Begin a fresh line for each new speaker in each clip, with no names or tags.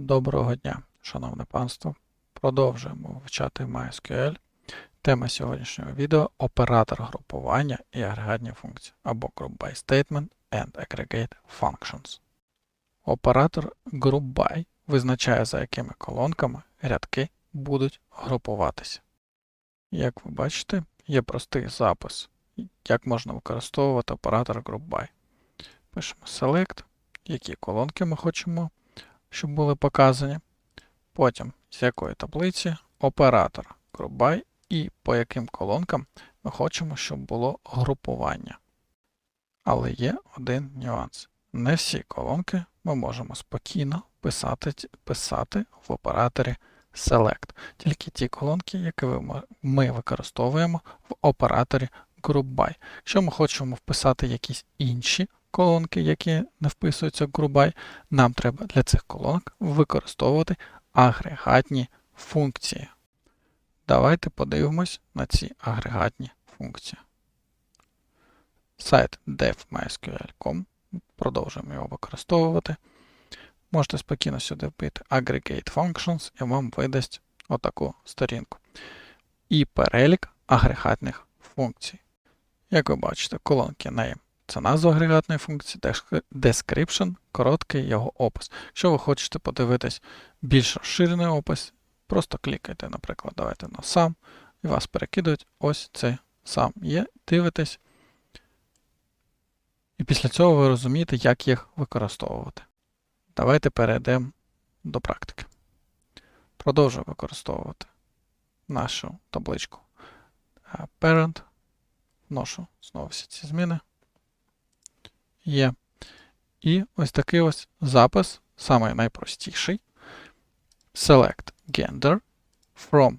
Доброго дня, шановне панство. Продовжуємо вивчати MySQL. Тема сьогоднішнього відео оператор групування і агрегатні функції або Group by Statement and Aggregate Functions. Оператор Group by визначає, за якими колонками рядки будуть групуватися. Як ви бачите, є простий запис, як можна використовувати оператор Group by. Пишемо Select, які колонки ми хочемо щоб були показані. Потім з якої таблиці оператор GroupBy і по яким колонкам ми хочемо, щоб було групування. Але є один нюанс. Не всі колонки ми можемо спокійно писати, писати в операторі Select. Тільки ті колонки, які ми використовуємо в операторі GroupBy. Якщо ми хочемо вписати якісь інші колонки, які не вписуються в GroupBy, нам треба для цих колонок використовувати агрегатні функції. Давайте подивимось на ці агрегатні функції. Сайт dev.mysql.com. Продовжуємо його використовувати. Можете спокійно сюди вбити Aggregate Functions і вам видасть отаку сторінку. І перелік агрегатних функцій. Як ви бачите, колонки name це назва агрегатної функції, description, короткий його опис. Якщо ви хочете подивитись більш розширений опис, просто клікайте, наприклад, давайте на сам, і вас перекидують ось цей сам є, дивитесь. І після цього ви розумієте, як їх використовувати. Давайте перейдемо до практики. Продовжую використовувати нашу табличку е, Parent. Вношу знову всі ці зміни є. І ось такий ось запис, самий найпростіший. Select gender from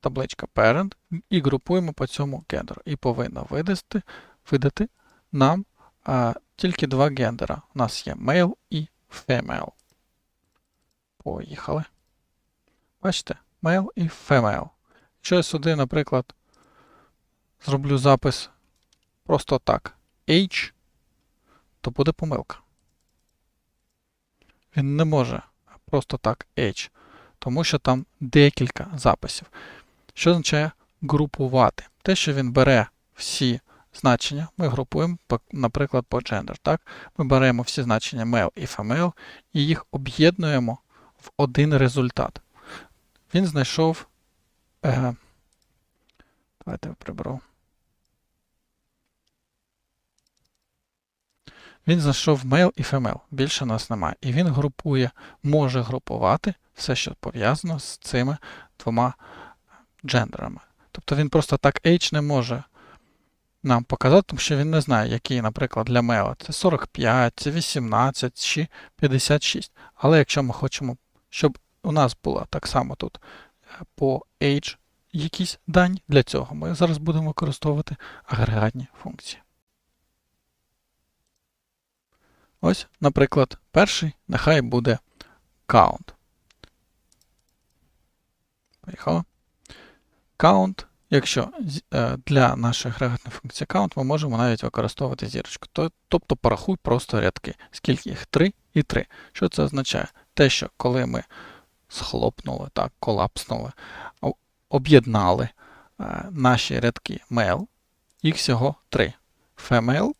табличка parent і групуємо по цьому гендеру. І повинно видати, видати нам а, тільки два гендера. У нас є male і female. Поїхали. Бачите, male і female. Якщо я сюди, наприклад, зроблю запис просто так. Age то буде помилка. Він не може просто так H, тому що там декілька записів. Що означає групувати? Те, що він бере всі значення, ми групуємо, наприклад, по gender. Так? Ми беремо всі значення male і female і їх об'єднуємо в один результат. Він знайшов. Е, Давайте я приберу. Він знайшов male і female, більше нас немає. І він групує, може групувати все, що пов'язано з цими двома джендерами. Тобто він просто так H не може нам показати, тому що він не знає, який, наприклад, для male це 45, це 18 чи 56. Але якщо ми хочемо, щоб у нас було так само тут е, по age якісь дані, для цього ми зараз будемо використовувати агрегатні функції. Ось, наприклад, перший нехай буде count. Поїхали. Count, якщо е, для нашої агрегатної функції count ми можемо навіть використовувати зірочку. Тобто порахуй просто рядки, скільки їх 3 і 3. Що це означає? Те, що коли ми схлопнули, так, колапснули, об'єднали е, наші рядки mail, їх всього 3. Female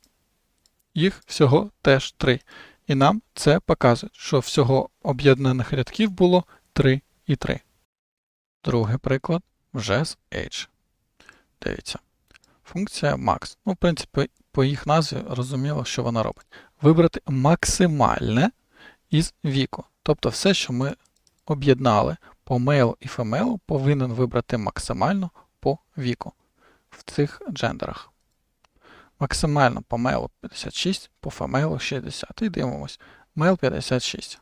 їх всього теж 3. І нам це показує, що всього об'єднаних рядків було 3 і 3. Другий приклад вже з H. Дивіться. Функція max. Ну, в принципі, по їх назві розуміло, що вона робить. Вибрати максимальне із віку. Тобто все, що ми об'єднали по male і female, повинен вибрати максимально по віку в цих джендерах. Максимально по мейлу 56, по фемейлу 60. І дивимось. Мейл 56.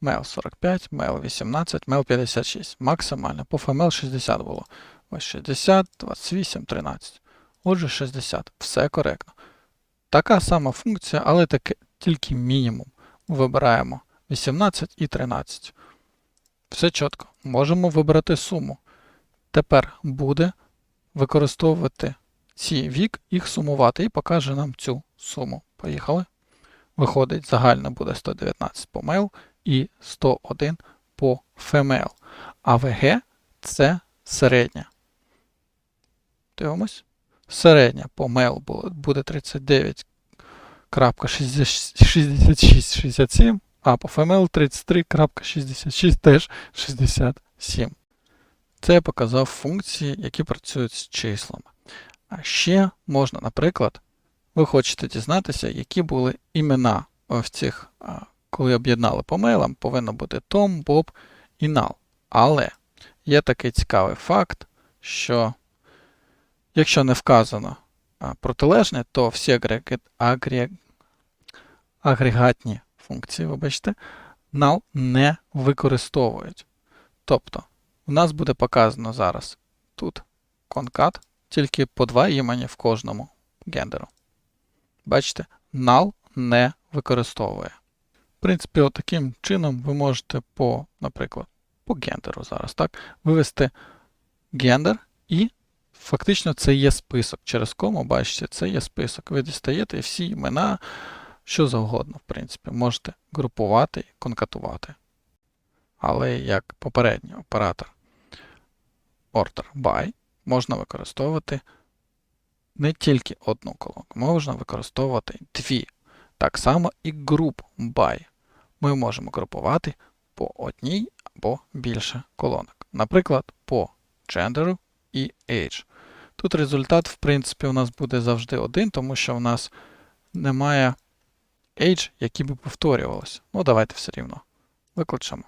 Мейл 45, мейл 18, мейл 56. Максимально. По фемейл 60 було. Ось 60, 28, 13. Отже, 60. Все коректно. Така сама функція, але таке, тільки мінімум. Вибираємо 18 і 13. Все чітко. Можемо вибрати суму. Тепер буде використовувати ці вік, їх сумувати і покаже нам цю суму. Поїхали. Виходить, загально буде 119 по mail і 101 по FML. А VG це середня. Дивимось. Середня по mail буде 39.6667, а по FML 33.66 теж 67. Це я показав функції, які працюють з числами. А ще можна, наприклад, ви хочете дізнатися, які були імена в цих, коли об'єднали по мейлам, повинно бути Том, Боб і Нал. Але є такий цікавий факт, що якщо не вказано протилежне, то всі агрег... агрег... агрегатні функції, вибачте, null не використовують. Тобто, у нас буде показано зараз тут конкат, тільки по два імені в кожному гендеру. Бачите, null не використовує. В принципі, от таким чином ви можете по, наприклад, по гендеру зараз, так, вивести гендер і фактично це є список. Через кому, бачите, це є список. Ви дістаєте всі імена, що завгодно, в принципі, можете групувати і конкатувати. Але як попередній оператор order by можна використовувати не тільки одну колонку, можна використовувати дві. Так само і group by. Ми можемо групувати по одній або більше колонок. Наприклад, по gender і age. Тут результат, в принципі, у нас буде завжди один, тому що в нас немає age, який би повторювалося. Ну, давайте все рівно викличемо.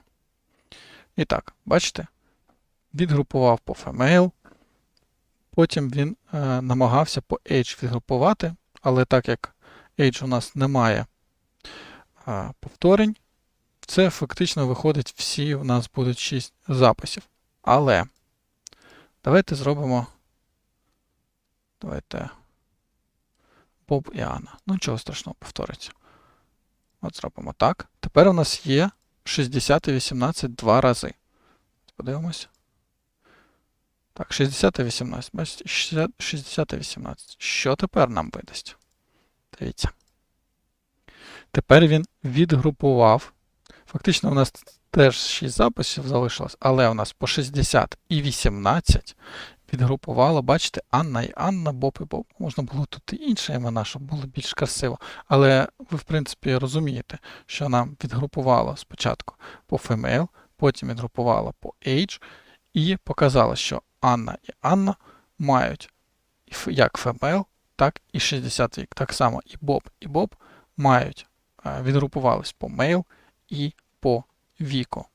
І так, бачите, відгрупував по female, потім він е, намагався по age відгрупувати, але так як age у нас немає е, повторень, це фактично виходить, всі у нас будуть 6 записів. Але давайте зробимо. Давайте Боб і Анна. Ну, нічого страшного, повториться. От зробимо так. Тепер у нас є 60 і 18 два рази. Подивимося. Так, 60 і 18. Бачите, 60, 60 і 18. Що тепер нам видасть? Дивіться. Тепер він відгрупував. Фактично, у нас теж 6 записів залишилось, але у нас по 60 і 18 відгрупувало, бачите, Анна і Анна, Боб і Боб. Можна було тут і інші імена, щоб було більш красиво. Але ви, в принципі, розумієте, що нам відгрупувало спочатку по female, потім відгрупувало по age, і показало, що Анна і Анна мають як female, так і 60 вік. Так само і Боб і Боб мають е, відгрупувались по male і по віку.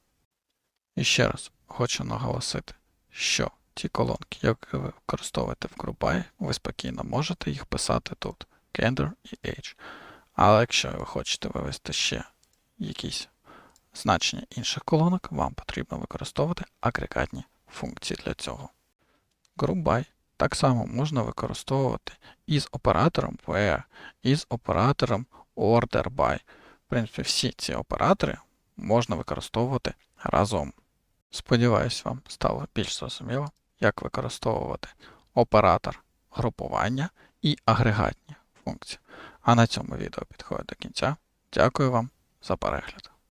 І ще раз хочу наголосити, що ті колонки, які ви використовуєте в GroupBy, ви спокійно можете їх писати тут gender і age. Але якщо ви хочете вивести ще якісь значення інших колонок, вам потрібно використовувати агрегатні функції для цього. GroupBy так само можна використовувати із оператором where, із оператором orderBy. В принципі, всі ці оператори можна використовувати разом. Сподіваюсь, вам стало більш зрозуміло, як використовувати оператор групування і агрегатні функції. А на цьому відео підходить до кінця. Дякую вам за перегляд.